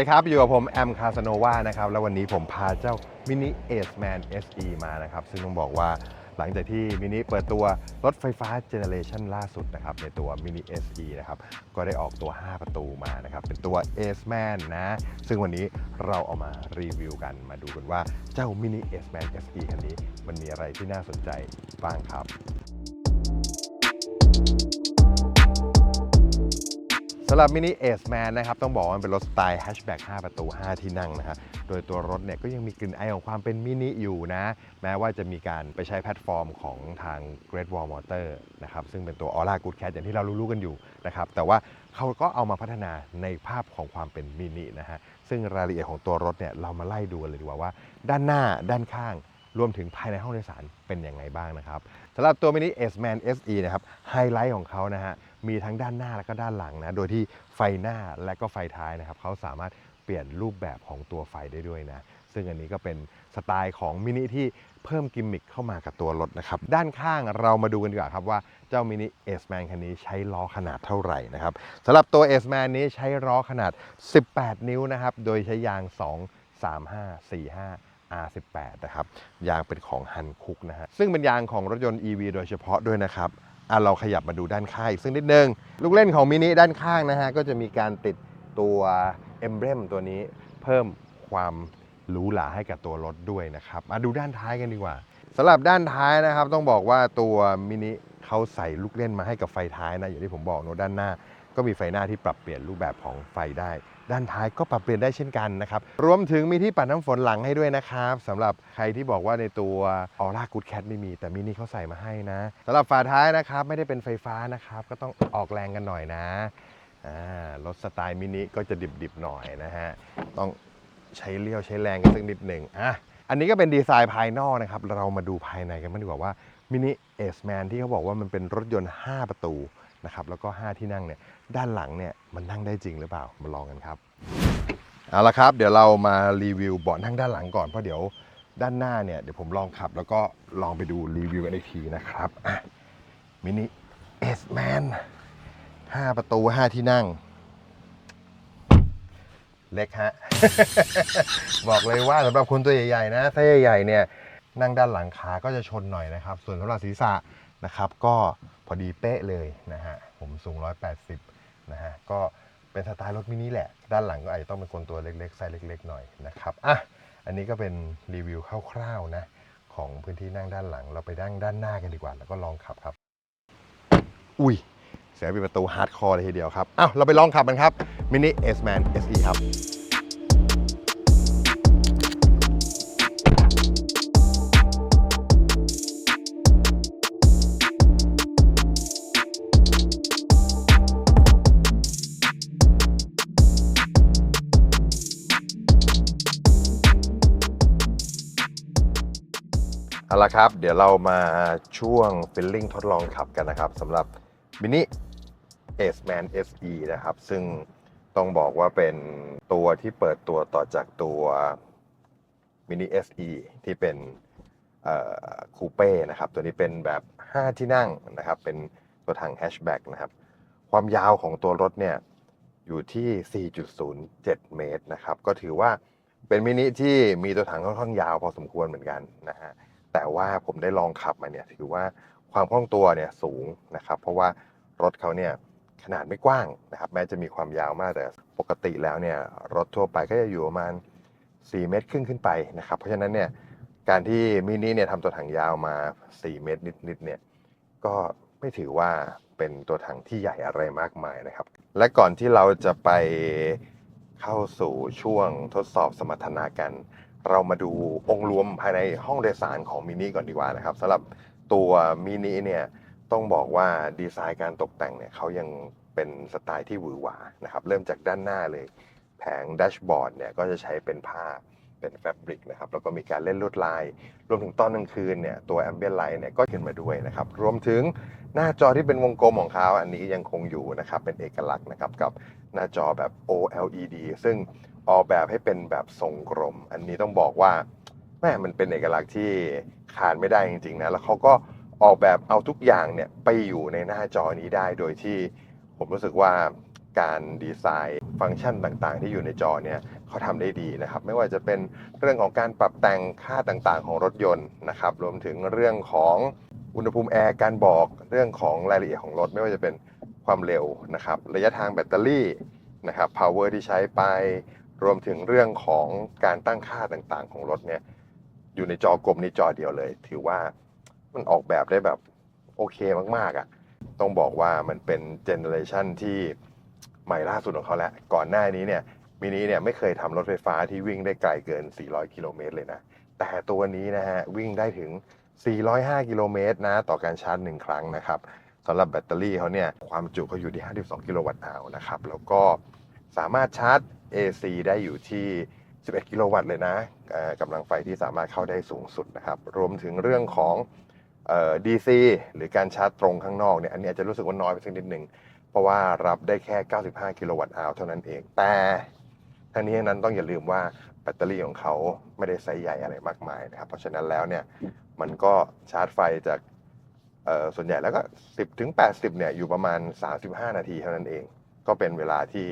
วัสดีครับ อยู่กับผม แอม คาสโนวานะครับ แล้ววันนี้ผมพาเจ้ามินิเอสแมน SE มานะครับ ซึ่งต้องบอกว่าหลังจากที่มินิเปิดตัวรถไฟฟ้าเจเนเรชันล่าสุดนะครับ ในตัวมินิ SE นะครับ ก็ได้ออกตัว 5 ประตูมานะครับ เป็นตัว a c e m a n นะ ซึ่งวันนี้เราเอามารีวิวกันมาดูกันว่าเจ้ามินิ a c e m a n SE คันนี้มันมีอะไรที่น่าสนใจบ้างครับ สำหรับมินิเอสแมนนะครับต้องบอกว่ามันเป็นรถสไตล์แฮชแบ็ก5ประตู 5 ที่นั่งนะฮะโดยตัวรถเนี่ยก็ยังมีกลิ่นไอของความเป็นมินิอยู่นะ แม้ว่าจะมีการไปใช้แพลตฟอร์มของทาง Great Wall Motor นะครับซึ่งเป็นตัว Aura Good Cat อย่างที่เรารู้ๆกันอยู่นะครับแต่ว่าเขาก็เอามาพัฒนาในภาพของความเป็นมินินะฮะซึ่งรายละเอียดของตัวรถเนี่ยเรามาไล่ดูกันเลยดีกว่าว่า ด้านหน้าด้านข้างรวมถึงภายในห้องโดยสารเป็นอย่างไรบ้างนะครับสำหรับตัวมินิ S Man SE นะครับไฮไลท์ของเขานะฮะ มีทั้งด้านหน้าและก็ด้านหลังนะ โดยที่ไฟหน้าและก็ไฟท้ายนะครับเขาสามารถเปลี่ยนรูปแบบของตัวไฟได้ด้วยนะ ซึ่งอันนี้ก็เป็นสไตล์ของมินิที่เพิ่มกิมมิคเข้ามากับตัวรถนะครับ ด้านข้างเรามาดูกันดีกว่าครับว่าเจ้ามินิ S Man คันนี้ใช้ล้อขนาดเท่าไหร่นะครับสำหรับตัว S Man นี้ใช้ล้อขนาด 18 นิ้วนะครับ โดยใช้ยาง 2 3 5 4 5 R18 นะครับ ยางเป็นของฮันคุกนะฮะ ซึ่งเป็นยางของรถยนต์ EV โดยเฉพาะด้วยนะครับ อะเราขยับมาดูด้านข้างอีกซึ่งนิดนึง ลูกเล่นของมินิด้านข้างนะฮะ ก็จะมีการติดตัวเอมเบรมตัวนี้เพิ่มความหรูหราให้กับตัวรถด้วยนะครับมาดูด้านท้ายกันดีกว่าสำหรับด้านท้ายนะครับ ต้องบอกว่าตัวมินิเขาใส่ลูกเล่นมาให้กับไฟท้ายนะอย่างที่ผมบอกเนด้านหน้า ก็มีไฟหน้าที่ปรับเปลี่ยนรูปแบบของไฟได้ ด้านท้ายก็ปรับเปลี่ยนได้เช่นกันนะครับ รวมถึงมีที่ปัดน้ำฝนหลังให้ด้วยนะครับสำหรับใครที่บอกว่าในตัว Aura Good Cat ไม่มี แต่มินิเขาใส่มาให้นะสำหรับฝาท้ายนะครับไม่ได้เป็นไฟฟ้านะครับก็ต้องออกแรงกันหน่อยนะรถสไตล์มินิก็จะดิบๆหน่อยนะฮะต้องใช้เลี้ยวใช้แรงกันสักนิดหนึ่งอะอันนี้ก็เป็นดีไซน์ภายนอกนะครับ เรามาดูภายในกันบ้างดีกว่าว่ามินิเอสแมนที่เขาบอกว่ามันเป็นรถยนต์ 5 ประตู นะครับแล้วก็ 5 ที่นั่งเนี่ยด้านหลังเนี่ยมันนั่งได้จริงหรือเปล่ามาลองกันครับเอาละครับเดี๋ยวเรามารีวิวเบาะนั่งด้านหลังก่อนเพราะเดี๋ยวด้านหน้าเนี่ยเดี๋ยวผมลองขับ แล้วก็ลองไปดูรีวิวกันอีกทีนะครับอะมินิเอสแมน5ประตู5ที่นั่ง เล็กฮะ บอกเลยว่าสำหรับคนตัวใหญ่ๆนะถ้าใหญ่ๆเนี่ยนั่งด้านหลังขาก็จะชนหน่อยนะครับ ส่วนสำหรับศีรษะนะครับ ก็ อดีเป๊ะเลยนะฮะผมสูง 180 นะฮะก็เป็นสไตล์รถมินิแหละ ด้านหลังก็อาจจะต้องเป็นคนตัวเล็กๆไซส์เล็ก ๆ หน่อยนะครับอะอันนี้ก็เป็นรีวิวคร่าวๆนะของพื้นที่นั่งด้านหลัง เราไปนั่งด้านหน้ากันดีกว่า แล้วก็ลองขับครับ อุ้ยเสียงเป็นประตูฮาร์ดคอร์เลยทีเดียวครับอ้าวเราไปลองขับกันครับ Mini S-Man SE ครับ ละครับ เดี๋ยวเรามาช่วงฟิลลิ่งทดลองขับกันนะครับสำหรับ Mini Ace Man SE นะครับ ซึ่งต้องบอกว่าเป็นตัวที่เปิดตัวต่อจากตัว Mini SE ที่เป็นคูเป้นะครับ ตัวนี้เป็นแบบ 5 ที่นั่งนะครับ เป็นตัวถังแฮชแบ็กนะครับ ความยาวของตัวรถเนี่ยอยู่ที่ 4.07 เมตรนะครับ ก็ถือว่าเป็นมินิที่มีตัวถังค่อนข้างยาวพอสมควรเหมือนกันนะฮะ แต่ว่าผมได้ลองขับมาเนี่ยถือว่าความคล่องตัวเนี่ยสูงนะครับ เพราะว่ารถเขาเนี่ยขนาดไม่กว้างนะครับแม้จะมีความยาวมากแต่ปกติแล้วเนี่ยรถทั่วไปก็จะอยู่ประมาณ 4 เมตรครึ่งขึ้นไปนะครับ เพราะฉะนั้นเนี่ยการที่มินิเนี่ยทำตัวถังยาวมา 4 เมตรนิดๆเนี่ยก็ไม่ถือว่าเป็นตัวถังที่ใหญ่อะไรมากมายนะครับ และก่อนที่เราจะไปเข้าสู่ช่วงทดสอบสมรรถนะกัน เรามาดูองค์รวมภายในห้องโดยสารของมินิก่อนดีกว่านะครับสำหรับตัวมินิเนี่ยต้องบอกว่าดีไซน์การตกแต่งเนี่ยเขายังเป็นสไตล์ที่หวือหวานะครับเริ่มจากด้านหน้าเลย แผงแดชบอร์ดเนี่ยก็จะใช้เป็นผ้าเป็นแฟบริกนะครับแล้วก็มีการเล่นลวดลาย รวมถึงตอนกลางคืนเนี่ยตัวแอมเบียนไลท์เนี่ยก็ขึ้นมาด้วยนะครับรวมถึงหน้าจอที่เป็นวงกลมของเขาอันนี้ยังคงอยู่นะครับเป็นเอกลักษณ์นะครับกับหน้าจอแบบ OLED ซึ่งออกแบบให้เป็นแบบทรงกลม อันนี้ต้องบอกว่าแม่มันเป็นเอกลักษณ์ที่ขาดไม่ได้จริงๆนะแล้วเขาก็ออกแบบเอาทุกอย่างเนี่ยไปอยู่ในหน้าจอนี้ได้โดยที่ผมรู้สึกว่าการดีไซน์ฟังก์ชันต่างๆ ที่อยู่ในจอเนี่ยเขาทำได้ดีนะครับ ไม่ว่าจะเป็นเรื่องของการปรับแต่งค่าต่างๆ ของรถยนต์นะครับรวมถึงเรื่องของอุณหภูมิแอร์การบอกเรื่องของรายละเอียดของรถ ไม่ว่าจะเป็นความเร็วนะครับ ระยะทางแบตเตอรี่นะครับ power ที่ใช้ไป รวมถึงเรื่องของการตั้งค่าต่างๆ ของรถเนี่ยอยู่ในจอกลมนี้จอเดียวเลย ถือว่ามันออกแบบได้แบบโอเคมากๆอะ่ะ ต้องบอกว่ามันเป็นเจเนอเรชันที่ใหม่ล่าสุดของเขาแล้วก่อนหน้านี้เนี่ยมินิเนี่ยไม่เคยทำรถไฟฟ้าที่วิ่งได้ไกลเกิน 400 กิโลเมตรเลยนะ แต่ตัวนี้นะฮะวิ่งได้ถึง 405 กิโลเมตรนะต่อการชาร์จ1ครั้งนะครับสำหรับแบตเตอรี่เขาเนี่ยความจุเขาอยู่ที่ 52 กิโลวัตต์อาวนะครับ แล้วก็ สามารถชาร์จ AC ได้อยู่ที่ 11 กิโลวัตต์เลยนะกำลังไฟที่สามารถเข้าได้สูงสุดนะครับ รวมถึงเรื่องของออ DC หรือการชาร์จตรงข้างนอกเนี่ยอันนี้อาจจะรู้สึกว่าน้อยไปสักนิดหนึ่ง เพราะว่ารับได้แค่ 95 กิโลวัตต์อาวเท่านั้นเอง แต่ทั้งนี้ทั้งนั้นต้องอย่าลืมว่าแบตเตอรี่ของเขาไม่ได้ไซส์ใหญ่อะไรมากมายนะครับ เพราะฉะนั้นแล้วเนี่ยมันก็ชาร์จไฟจากส่วนใหญ่แล้วก็ 10 ถึง 80 เนี่ยอยู่ประมาณ 35 นาทีเท่านั้นเอง ก็เป็นเวลาที่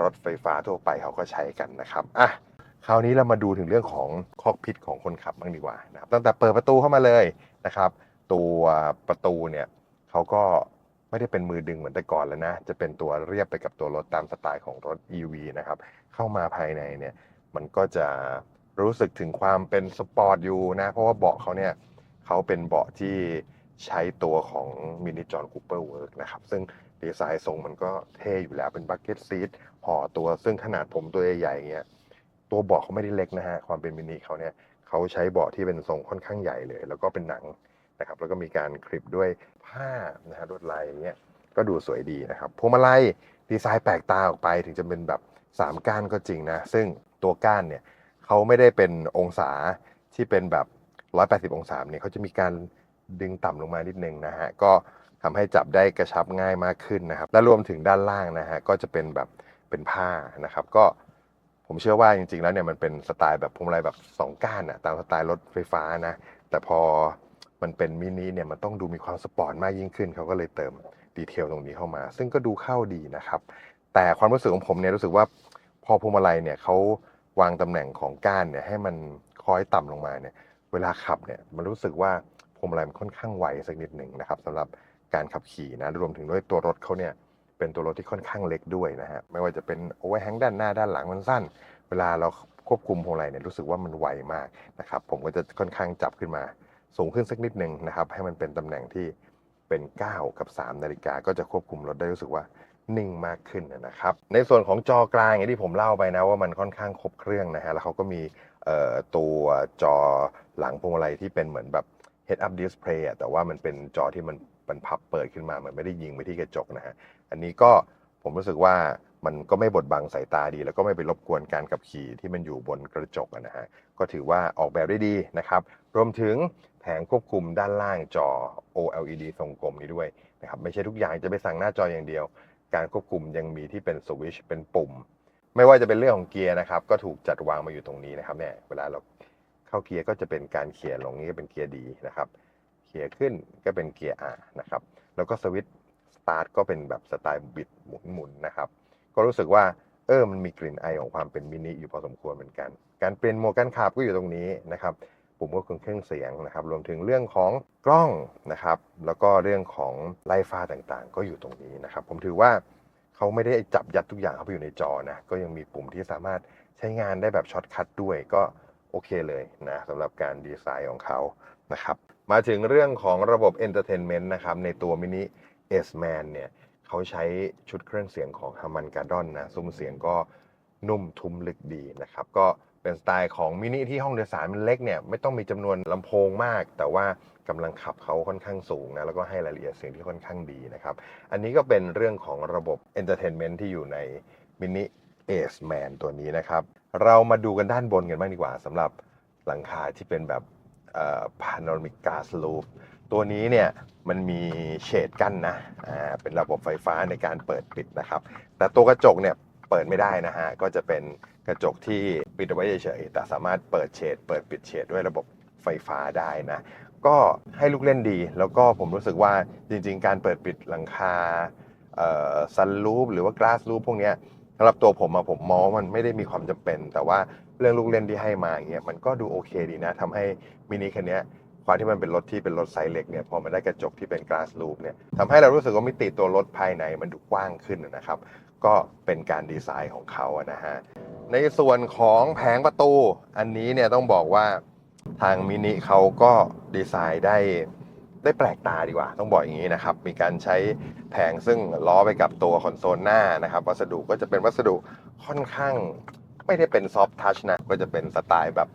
รถไฟฟ้าทั่วไปเขาก็ใช้กันนะครับอะคราวนี้เรามาดูถึงเรื่องของคอกพิทของคนขับบ้างดีกว่านะครับตั้งแต่เปิดประตูเข้ามาเลยนะครับ ตัวประตูเนี่ยเขาก็ไม่ได้เป็นมือดึงเหมือนแต่ก่อนแล้วนะ จะเป็นตัวเรียบไปกับตัวรถตามสไตล์ของรถ EV นะครับ เข้ามาภายในเนี่ยมันก็จะรู้สึกถึงความเป็นสปอร์ตอยู่นะ เพราะว่าเบาะเขาเนี่ยเขาเป็นเบาะที่ใช้ตัวของมินิจอนคูเปอร์เวิร์กนะครับ ซึ่งดีไซน์ทรงมันก็เท่อยู่แล้วเป็นบักเก็ตซีท ห่อตัวซึ่งขนาดผมตัวใหญ่ๆเงี้ยตัวเบาะเขาไม่ได้เล็กนะฮะความเป็นมินิเขาเนี่ยเขาใช้เบาะที่เป็นทรงค่อนข้างใหญ่เลย แล้วก็เป็นหนังนะครับแล้วก็มีการคลิปด้วยผ้านะฮะลวดลายอย่างเงี้ยก็ดูสวยดีนะครับพวงมาลัยดีไซน์แปลกตาออกไปถึงจะเป็นแบบ 3 ก้านก็จริงนะ ซึ่งตัวก้านเนี่ยเขาไม่ได้เป็นองศาที่เป็นแบบ 180 องศาเนี่ยเขาจะมีการดึงต่ำลงมานิดนึงนะฮะก็ทำให้จับได้กระชับง่ายมากขึ้นนะครับ และรวมถึงด้านล่างนะฮะก็จะเป็นแบบ เป็นผ้านะครับ ก็ผมเชื่อว่าจริง ๆ แล้วเนี่ยมันเป็นสไตล์แบบพวงมาลัยแบบสองก้านอะตามสไตล์รถไฟฟ้านะ แต่พอมันเป็นมินิเนี่ยมันต้องดูมีความสปอร์ตมากยิ่งขึ้นเขาก็เลยเติมดีเทลตรงนี้เข้ามา ซึ่งก็ดูเข้าดีนะครับ แต่ความรู้สึกของผมเนี่ยรู้สึกว่าพอพวงมาลัยเนี่ยเขาวางตำแหน่งของก้านเนี่ยให้มันคล้อยต่ำลงมาเนี่ย เวลาขับเนี่ยมันรู้สึกว่าพวงมาลัยมันค่อนข้างไวสักนิดหนึ่งนะครับสำหรับการขับขี่นะรวมถึงด้วยตัวรถเขาเนี่ย เป็นตัวรถที่ค่อนข้างเล็กด้วยนะฮะ ไม่ว่าจะเป็นโอเวอร์แฮงด้านหน้าด้านหลังมันสั้น เวลาเราควบคุมพวงมาลัยเนี่ยรู้สึกว่ามันไวมากนะครับ ผมก็จะค่อนข้างจับขึ้นมา สูงขึ้นสักนิดหนึ่งนะครับ ให้มันเป็นตำแหน่งที่เป็น 9 กับ 3 นาฬิกาก็จะควบคุมรถได้รู้สึกว่านิ่งมากขึ้นนะครับ ในส่วนของจอกลางอย่างที่ผมเล่าไปนะว่ามันค่อนข้างครบเครื่องนะฮะ แล้วเขาก็มีตัวจอหลังพวงมาลัยที่เป็นเหมือนแบบ head up display แต่ว่ามันเป็นจอที่มัน มันพับเปิดขึ้นมาเหมือนไม่ได้ยิงไปที่กระจกนะฮะ อันนี้ก็ผมรู้สึกว่ามันก็ไม่บดบังสายตาดี แล้วก็ไม่ไปรบกวนการขับขี่ที่มันอยู่บนกระจกนะฮะ ก็ถือว่าออกแบบได้ดีนะครับ รวมถึงแผงควบคุมด้านล่างจอ OLED ทรงกลมนี้ด้วยนะครับ ไม่ใช่ทุกอย่างจะไปสั่งหน้าจออย่างเดียว การควบคุมยังมีที่เป็นสวิชเป็นปุ่ม ไม่ว่าจะเป็นเรื่องของเกียร์นะครับ ก็ถูกจัดวางมาอยู่ตรงนี้นะครับเนี่ย เวลาเราเข้าเกียร์ก็จะเป็นการเขียร์ลงนี้ก็เป็นเกียร์ดีนะครับ กียร์ขึ้นก็เป็นเกียร์ R นะครับ แล้วก็สวิตช์สตาร์ทก็เป็นแบบสไตล์บิดหมุนๆนะครับ ก็รู้สึกว่าเออมันมีกลิ่นไอของความเป็นมินิอยู่พอสมควรเหมือนกัน การเปลี่ยนโหมดการขับก็อยู่ตรงนี้นะครับ ปุ่มควบคุมเครื่องเสียงนะครับ รวมถึงเรื่องของกล้องนะครับ แล้วก็เรื่องของไลฟ้าต่างๆ ก็อยู่ตรงนี้นะครับ ผมถือว่าเขาไม่ได้จับยัดทุกอย่างเข้าไปอยู่ในจอนะ ก็ยังมีปุ่มที่สามารถใช้งานได้แบบช็อตคัทด้วยก็โอเคเลยนะสำหรับการดีไซน์ของเขานะครับ มาถึงเรื่องของระบบ Entertainment นต์นะครับ ในตัวมินิ S Man เนี่ยเขาใช้ชุดเครื่องเสียงของ Harman Kardon นะซุ้มเสียงก็นุ่มทุ้มลึกดีนะครับ ก็เป็นสไตล์ของมินิที่ห้องโดยสารมันเล็กเนี่ยไม่ต้องมีจำนวนลำโพงมาก แต่ว่ากำลังขับเขาค่อนข้างสูงนะแล้วก็ให้รายละเอียดเสียงที่ค่อนข้างดีนะครับ อันนี้ก็เป็นเรื่องของระบบ Entertainment ที่อยู่ในมินิ Ace Man ตัวนี้นะครับ เรามาดูกันด้านบนกันบ้างดีกว่าสำหรับหลังคาที่เป็นแบบ พา n o ร a มิก glass roof ตัวนี้เนี่ยมันมีเฉดกั้นนะเป็นระบบไฟฟ้าในการเปิดปิดนะครับ แต่ตัวกระจกเนี่ยเปิดไม่ได้นะฮะ ก็จะเป็นกระจกที่ปิดเอาไว้เฉยๆแต่สามารถเปิดเฉดเปิดปิดเฉดด้วยระบบไฟฟ้าได้นะ ก็ให้ลูกเล่นดี แล้วก็ผมรู้สึกว่าจริงๆ การเปิดปิดหลังคาซันรูฟหรือว่าก a าส s ู o พวกนี้สำหรับตัวผมอะผมมองมันไม่ได้มีความจำเป็น แต่ว่า เรื่องลูกเล่นที่ให้มาอย่างเงี้ยมันก็ดูโอเคดีนะทำให้มินิคันนี้ความที่มันเป็นรถที่เป็นรถไซส์เล็กเนี่ยพอมันได้กระจกที่เป็น glass roof เนี่ยทำให้เรารู้สึกว่ามิติตัวรถภายในมันดูกว้างขึ้นนะครับ ก็เป็นการดีไซน์ของเขาอะนะฮะในส่วนของแผงประตู อันนี้เนี่ยต้องบอกว่าทางมินิเขาก็ดีไซน์ได้ได้แปลกตาดีกว่า ต้องบอกอย่างนี้นะครับ มีการใช้แผงซึ่งล้อไปกับตัวคอนโซลหน้านะครับ วัสดุก็จะเป็นวัสดุค่อนข้าง ไม่ได้เป็นซอฟทัชนะ ก็จะเป็นสไตล์แบบ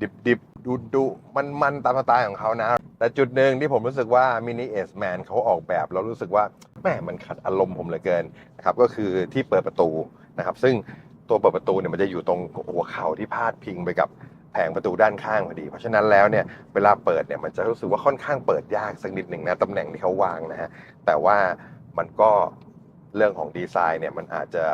ดิบดิบดุดุมันมันตามสไตล์ของเขานะ แต่จุดหนึ่งที่ผมรู้สึกว่ามินิเอสแมนเขาออกแบบแล้วรู้สึกว่าแม่มันขัดอารมณ์ผมเหลือเกินนะครับก็คือที่เปิดประตูนะครับ ซึ่งตัวเปิดประตูเนี่ยมันจะอยู่ตรงหัวเข่าที่พาดพิงไปกับแผงประตูด้านข้างพอดี เพราะฉะนั้นแล้วเนี่ยเวลาเปิดเนี่ยมันจะรู้สึกว่าค่อนข้างเปิดยากสักนิดหนึ่งนะตำแหน่งที่เขาวางนะฮะแต่ว่ามันก็เรื่องของดีไซน์เนี่ยมันอาจจะ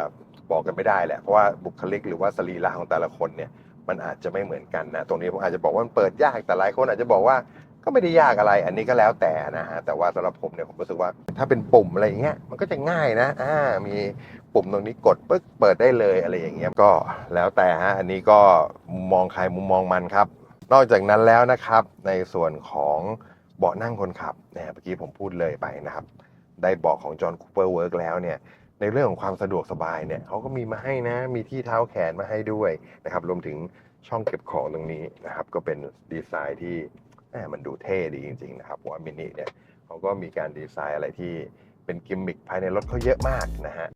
บอกกันไม่ได้แหละ เพราะว่าบุคลิกหรือว่าสรีระของแต่ละคนเนี่ยมันอาจจะไม่เหมือนกันนะ ตรงนี้ผมอาจจะบอกว่ามันเปิดยากแต่หลายคนอาจจะบอกว่าก็ไม่ได้ยากอะไร อันนี้ก็แล้วแต่นะฮะแต่ว่าสำหรับผมเนี่ยผมรู้สึกว่าถ้าเป็นปุ่มอะไรอย่างเงี้ยมันก็จะง่ายนะอ่ามีปุ่มตรงนี้กดปึ๊กเปิดได้เลยอะไรอย่างเงี้ยก็แล้วแต่ฮะอันนี้ก็มุมมองใครมุมมองมันครับ นอกจากนั้นแล้วนะครับ ในส่วนของเบาะนั่งคนขับเนี่ยเมื่อกี้ผมพูดเลยไปนะครับ ได้เบาะของจอห์นคูเปอร์เวิร์กแล้วเนี่ย ในเรื่องของความสะดวกสบายเนี่ยเขาก็มีมาให้นะ มีที่เท้าแขนมาให้ด้วยนะครับ รวมถึงช่องเก็บของตรงนี้นะครับ ก็เป็นดีไซน์ที่ม่มันดูเท่ดีจริง ๆ นะครับว่ามินิเนี่ยเขาก็มีการดีไซน์อะไรที่เป็นกิมมิคภายในรถเขาเยอะมากนะฮะ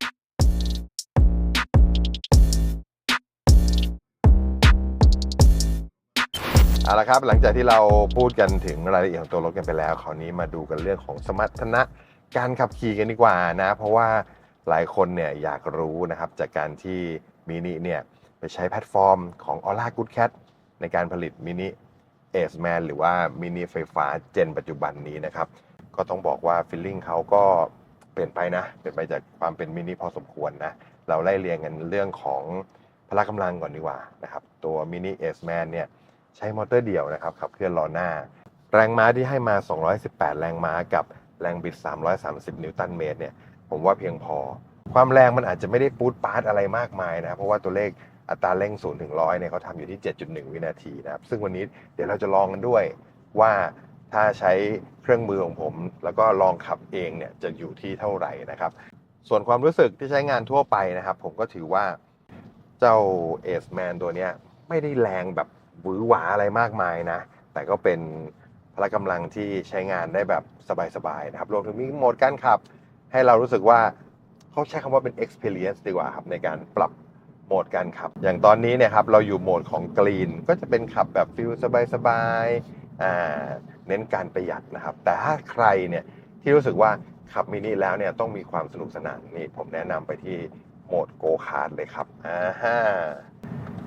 เอาละครับหลังจากที่เราพูดกันถึงรายละเอียดของตัวรถกันไปแล้วคราวนี้มาดูกันเรื่องของสมรรถนะการขับขี่กันดีกว่านะ เพราะว่า หลายคนเนี่ยอยากรู้นะครับจากการที่มินิเนี่ยไปใช้แพลตฟอร์มของ Aura Good Cat ในการผลิตมินิเอสแมนหรือว่ามินิไฟฟ้าเจนปัจจุบันนี้นะครับ ก็ต้องบอกว่าฟิลลิ่งเขาก็เปลี่ยนไปนะ เปลี่ยนไปจากความเป็นมินิพอสมควรนะ เราไล่เรียงกันเรื่องของพละกำลังก่อนดีกว่านะครับ ตัวมินิเอสแมนเนี่ยใช้มอเตอร์เดี่ยวนะครับขับเคลื่อนล้อหน้า แรงม้าที่ให้มา 218 แรงม้ากับแรงบิด 330 นิวตันเมตรเนี่ย ผมว่าเพียงพอ ความแรงมันอาจจะไม่ได้ปูดปาร์ตอะไรมากมายนะ เพราะว่าตัวเลขอัตราเร่ง0ถึง100เนี่ยเขาทำอยู่ที่ 7.1 วินาทีนะครับ ซึ่งวันนี้เดี๋ยวเราจะลองกันด้วยว่าถ้าใช้เครื่องมือของผม แล้วก็ลองขับเองเนี่ยจะอยู่ที่เท่าไหร่นะครับ ส่วนความรู้สึกที่ใช้งานทั่วไปนะครับ ผมก็ถือว่าเจ้าเอสแมนตัวเนี้ยไม่ได้แรงแบบหวือหวาอะไรมากมายนะ แต่ก็เป็นพละกำลังที่ใช้งานได้แบบสบายๆนะครับ รวมถึงมีโหมดการขับ ให้เรารู้สึกว่าเขาใช้คำว่าเป็น experience ดีกว่าครับในการปรับโหมดการขับ อย่างตอนนี้เนี่ยครับเราอยู่โหมดของ green ก็จะเป็นขับแบบฟิลสบายๆเน้นการประหยัดนะครับ แต่ถ้าใครเนี่ยที่รู้สึกว่าขับมินิแล้วเนี่ยต้องมีความสนุกสนานนี่ผมแนะนำไปที่โหมดโกคาร์ดเลยครับอ่าฮะ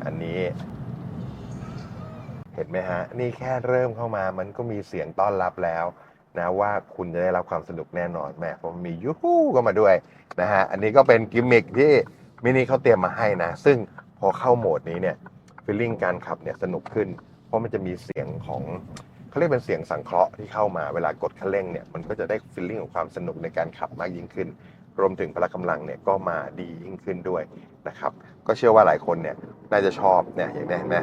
อันนี้ เห็นไหมฮะ นี่แค่เริ่มเข้ามามันก็มีเสียงต้อนรับแล้ว นะว่าคุณจะได้รับความสนุกแน่นอนแม่ผมมียูฮูก็มาด้วยนะฮะอันนี้ก็เป็นกิมมิคที่มินิเขาเตรียมมาให้นะ ซึ่งพอเข้าโหมดนี้เนี่ยฟีลลิ่งการขับเนี่ยสนุกขึ้น เพราะมันจะมีเสียงของเขาเรียกเป็นเสียงสังเคราะห์ที่เข้ามาเวลากดคันเร่งเนี่ยมันก็จะได้ฟีลลิ่งของความสนุกในการขับมากยิ่งขึ้น รวมถึงพละกำลังเนี่ยก็มาดียิ่งขึ้นด้วยนะครับ ก็เชื่อว่าหลายคนเนี่ยน่าจะชอบเนี่ยอย่างนี้เห็นไหม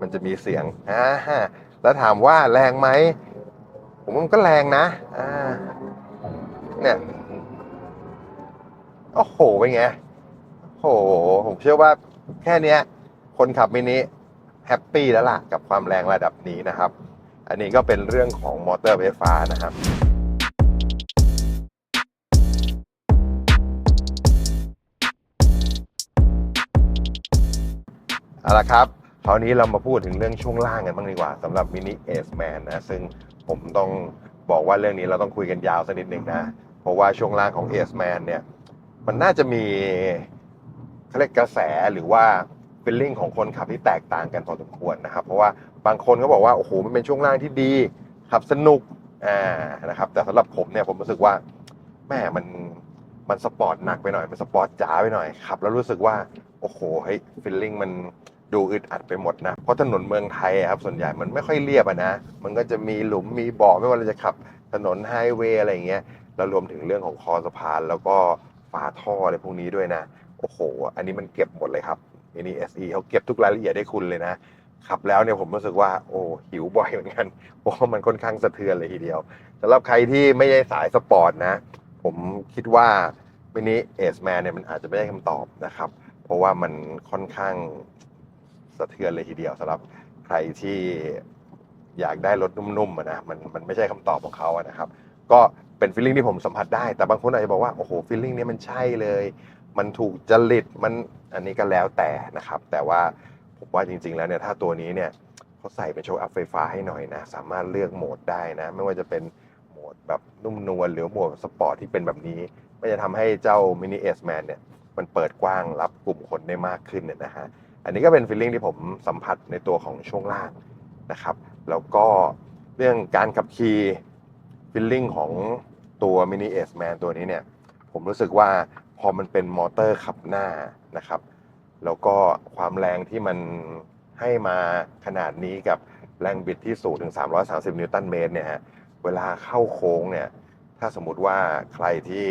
มันจะมีเสียงอ่าฮะแล้วถามว่าแรงไหม ผมว่ามันก็แรงนะอ่าเนี่ยโอ้โหเป็นไงโอ้โหผมเชื่อว่าแค่เนี้ย คนขับมินิแฮปปี้แล้วล่ะ กับความแรงระดับนี้นะครับ อันนี้ก็เป็นเรื่องของมอเตอร์ไฟฟ้านะครับเอาละครับคราวนี้เรามาพูดถึงเรื่องช่วงล่างกันบ้างดีกว่าสำหรับมินิเอสแมนนะ ซึ่ง ผมต้องบอกว่าเรื่องนี้เราต้องคุยกันยาวสักนิดหนึ่งนะ เพราะว่าช่วงล่างของเอสแมนเนี่ย มันน่าจะมีเขาเรียกกระแสหรือว่าเป็นลิ่งของคนขับที่แตกต่างกันพอสมควรนะครับ เพราะว่าบางคนก็บอกว่าโอ้โหมันเป็นช่วงล่างที่ดีขับสนุกอ่านะครับ แต่สำหรับผมเนี่ยผมรู้สึกว่าแม่มันมันสปอร์ตหนักไปหน่อย มันสปอร์ตจ๋าไปหน่อยขับ แล้วรู้สึกว่า โอ้โหเฮ้ยฟิลลิ่งมัน ดูอึดอัดไปหมดนะ เพราะถนนเมืองไทยครับส่วนใหญ่มันไม่ค่อยเรียบอะนะ มันก็จะมีหลุมมีบ่อไม่ว่าเราจะขับ ถนนไฮเวย์อะไรอย่างเงี้ยแล้วรวมถึงเรื่องของคอสะพาน แล้วก็ฝาท่ออะไรพวกนี้ด้วยนะ โอ้โห อันนี้มันเก็บหมดเลยครับ Mini SE เขาเก็บทุกรายละเอียดให้คุณเลยนะขับแล้วเนี่ยผมรู้สึกว่าโอ้หิวบ่อยเหมือนกันเพราะว่ามันค่อนข้างสะเทือนเลยทีเดียวสำหรับใครที่ไม่ใช่สายสปอร์ตนะ ผมคิดว่า Mini Ace Man เนี่ยมันอาจจะไม่ได้คำตอบนะครับ เพราะว่ามันค่อนข้าง สะเทือนเลยทีเดียวสำหรับใครที่อยากได้รถนุ่มๆนะมันมันไม่ใช่คำตอบของเขาอะนะครับ ก็เป็นฟีลลิ่งที่ผมสัมผัสได้ แต่บางคนอาจจะบอกว่า โอ้โหฟีลลิ่งนี้มันใช่เลย มันถูกจริตมันอันนี้ก็แล้วแต่นะครับ แต่ว่าผมว่าจริง ๆ แล้วเนี่ยถ้าตัวนี้เนี่ยเขาใส่เป็นโชว์อัพไฟฟ้าให้หน่อยนะ สามารถเลือกโหมดได้นะ ไม่ว่าจะเป็นโหมดแบบนุ่มนวลหรือโหมดสปอร์ตที่เป็นแบบนี้มันจะทำให้เจ้า Mini S Man เนี่ยมันเปิดกว้างรับกลุ่มคนได้มากขึ้นเนี่ยนะฮะ อันนี้ก็เป็นฟีลลิ่งที่ผมสัมผัสในตัวของช่วงล่างนะครับ แล้วก็เรื่องการขับขี่ฟีลลิ่งของตัว Mini S Man ตัวนี้เนี่ยผมรู้สึกว่าพอมันเป็นมอเตอร์ขับหน้านะครับ แล้วก็ความแรงที่มันให้มาขนาดนี้กับแรงบิดที่สูงถึง 330 นิวตันเมตรเนี่ยฮะเวลาเข้าโค้งเนี่ยถ้าสมมติว่าใครที่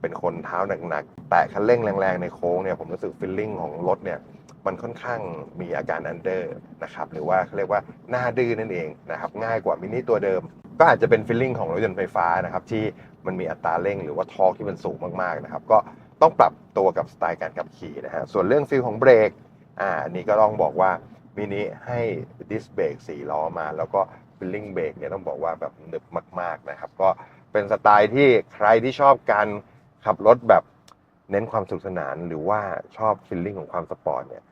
เป็นคนเท้าหนักๆ แตะคันเร่งแรงๆ ในโค้งเนี่ยผมรู้สึกฟีลลิ่งของรถเนี่ย มันค่อนข้างมีอาการอันเดอร์นะครับหรือว่าเขาเรียกว่าหน้าดื้อนั่นเองนะครับง่ายกว่ามินิตัวเดิม ก็อาจจะเป็นฟีลลิ่งของรถยนต์ไฟฟ้านะครับที่มันมีอัตราเร่งหรือว่าทอร์กที่มันสูงมากๆนะครับก็ต้องปรับตัวกับสไตล์การขับขี่นะฮะส่วนเรื่องฟีลของเบรกอ่านนี้ก็ต้องบอกว่ามินิให้ดิสเบรกสี่ล้อมา แล้วก็ฟีลลิ่งเบรกเนี่ยต้องบอกว่าแบบหนึบมากๆนะครับก็เป็นสไตล์ที่ใครที่ชอบการขับรถแบบเน้นความสนุขสนานหรือว่าชอบฟีลลิ่งของความสปอร์ตเนี่ย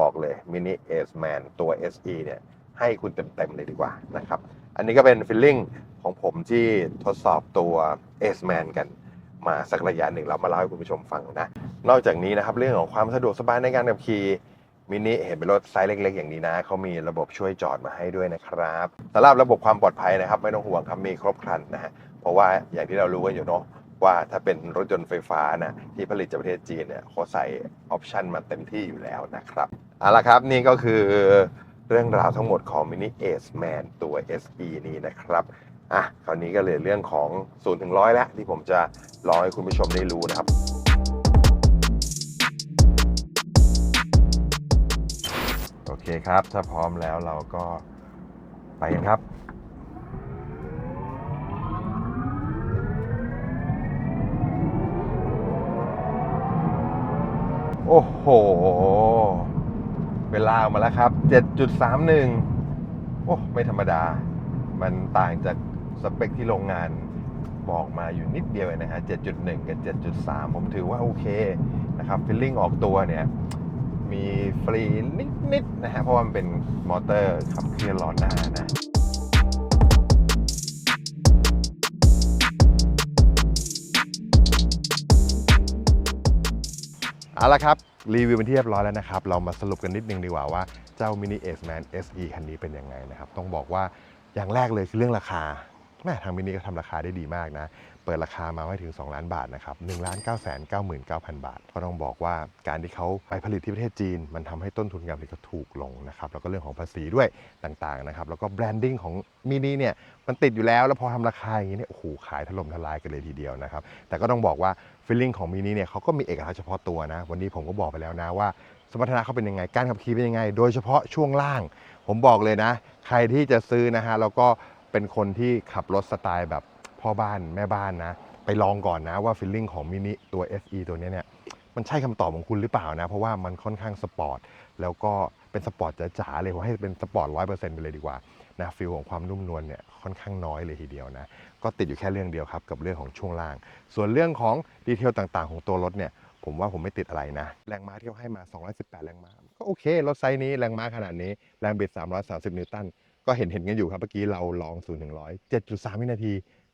บอกเลย Mini Ace Man ตัว SE เนี่ยให้คุณเต็มๆเลยดีกว่านะครับ อันนี้ก็เป็นฟีลลิ่งของผมที่ทดสอบตัว Ace Man กันมาสักระยะหนึ่งเรามาเล่าให้คุณผู้ชมฟังนะ นอกจากนี้นะครับ เรื่องของความสะดวกสบายในการขับขี่มินิเห็นเป็นรถไซส์เล็ก ๆ อย่างนี้นะเขามีระบบช่วยจอดมาให้ด้วยนะครับสำหรับระบบความปลอดภัยนะครับ ไม่ต้องห่วงครับมีครบครันนะฮะเพราะว่าอย่างที่เรารู้กันอยู่เนาะ ว่าถ้าเป็นรถยนต์ไฟฟ้านะที่ผลิตจากประเทศจีนเนี่ยเขาใส่ออปชันมาเต็มที่อยู่แล้วนะครับเอาละครับนี่ก็คือเรื่องราวทั้งหมดของ Mini Ace Man ตัว SE นี้นะครับอะคราวนี้ก็เลยเรื่องของ0ูนย์ถึงร้อยแล้วที่ผมจะรอให้คุณผู้ชมได้รู้นะครับ โอเคครับ ถ้าพร้อมแล้วเราก็ไปกันครับ โอ้โห เวลาออกมาแล้วครับ 7.31 โอ้ ไม่ธรรมดา มันต่างจากสเปคที่โรงงานบอกมาอยู่นิดเดียวนะฮะ 7.1 กับ 7.3 ผมถือว่าโอเคนะครับฟิลลิ่งออกตัวเนี่ย มีฟรีนิดๆนะฮะ เพราะว่ามันเป็นมอเตอร์ขับเคลื่อนล้อหน้านะ เอาละครับ รีวิวเป็นที่เรียบร้อยแล้วนะครับ เรามาสรุปกันนิดนึงดีกว่าว่าเจ้า Mini Ace Man SE คันนี้เป็นยังไงนะครับ ต้องบอกว่าอย่างแรกเลยคือเรื่องราคาแม่ทางมินิก็ทำราคาได้ดีมากนะ เปิดราคามาไว้ถึง 2 ล้านบาทนะครับ1 9 9 9 9 0 0บาท ก็ต้องบอกว่าการที่เขาไปผลิตที่ประเทศจีน มันทำให้ต้นทุนการผลิตก็ถูกลงนะครับแล้วก็เรื่องของภาษีด้วยต่างๆนะครับแล้วก็แบรนดิ้งของมินิเนี่ยมันติดอยู่แล้ว แล้วพอทำราคาอย่างนี้เนี่ยโอ้โหขายถล่มทลายกันเลยทีเดียวนะครับแต่ก็ต้องบอกว่าฟีลลิ่งของมินิเนี่ยเขาก็มีเอกลักษณ์เฉพาะตัวนะ วันนี้ผมก็บอกไปแล้วนะว่า สมรรถนะเขาเป็นยังไงการขับขี่เป็นยังไง โดยเฉพาะช่วงล่าง ผมบอกเลยนะ ใครที่จะซื้อนะฮะแล้วก็เป็นคนที่ขับรถสไตล์แบบ พ่อบ้านแม่บ้านนะ ไปลองก่อนนะว่าฟีลลิ่งของมินิตัว SE ตัวนี้เนี่ยมันใช่คำตอบของคุณหรือเปล่านะ เพราะว่ามันค่อนข้างสปอร์ตแล้วก็เป็นสปอร์ตจ๋าๆเลยผมให้เป็นสปอร์ตร้อยเปอร์เซ็นต์ไปเลยดีกว่านะฟีลของความนุ่มนวลเนี่ยค่อนข้างน้อยเลยทีเดียวนะ ก็ติดอยู่แค่เรื่องเดียวครับกับเรื่องของช่วงล่าง ส่วนเรื่องของดีเทลต่างๆ ของตัวรถเนี่ยผมว่าผมไม่ติดอะไรนะ แรงม้าที่เขาให้มา 218 แรงม้า ก็โอเค รถไซส์นี้แรงม้าขนาดนี้ แรงบิด 330 นิวตัน ก็เห็นเห็นกันอยู่ครับ เมื่อกี้เราลอง0ถึง100 7.3 วินาที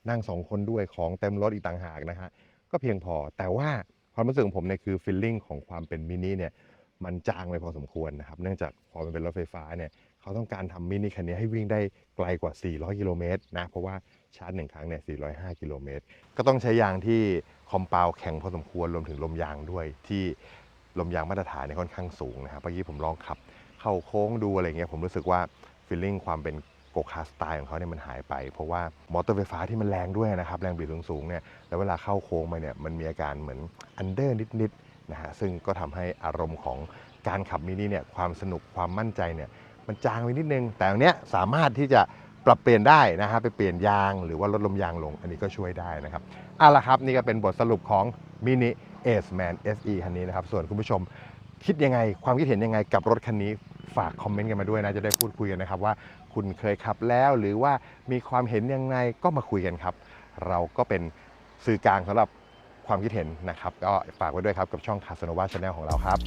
นั่ง2คนด้วยของเต็มรถอีกต่างหากนะฮะก็เพียงพอแต่ว่าความรู้สึกของผมเนี่ยคือฟีลลิ่งของความเป็นมินิเนี่ยมันจางไปพอสมควรนะครับ เนื่องจากพอมันเป็นรถไฟฟ้าเนี่ยเขาต้องการทำมินิคันนี้ให้วิ่งได้ไกลกว่า 400 กิโลเมตรนะเพราะว่าชาร์จหนึ่งครั้งเนี่ย 405 กิโลเมตร ก็ต้องใช้ยางที่คอมเปลแข็งพอสมควรรวมถึงลมยางด้วยที่ลมยางมาตรฐานเนี่ยค่อนข้างสูงนะครับเมื่อกี้ผมลองขับ เข้าโค้งดูอะไรเงี้ยผมรู้สึกว่าฟีลลิ่งความเป็น โกคาร์สไตล์ของเขาเนี่ยมันหายไป เพราะว่ามอเตอร์ไฟฟ้าที่มันแรงด้วยนะครับ แรงบิดสูงๆเนี่ยแล้วเวลาเข้าโค้งไปเนี่ยมันมีอาการเหมือนอันเดอร์นิดๆนะฮะซึ่งก็ทำให้อารมณ์ของการขับมินิเนี่ยความสนุกความมั่นใจเนี่ยมันจางไปนิดนึง แต่อันเนี้ยสามารถที่จะปรับเปลี่ยนได้นะฮะไปเปลี่ยนยางหรือว่าลดลมยางลง อันนี้ก็ช่วยได้นะครับเอาละครับนี่ก็เป็นบทสรุปของมินิ Ace Man SE คันนี้นะครับส่วนคุณผู้ชมคิดยังไงความคิดเห็นยังไงกับรถคันนี้ ฝากคอมเมนต์กันมาด้วยนะ จะได้พูดคุยกันนะครับว่าคุณเคยขับแล้วหรือว่ามีความเห็นยังไงก็มาคุยกันครับ เราก็เป็นสื่อกลางสำหรับความคิดเห็นนะครับ ก็ฝากไว้ด้วยครับกับช่องคาสโนวาชาแนลของเราครับ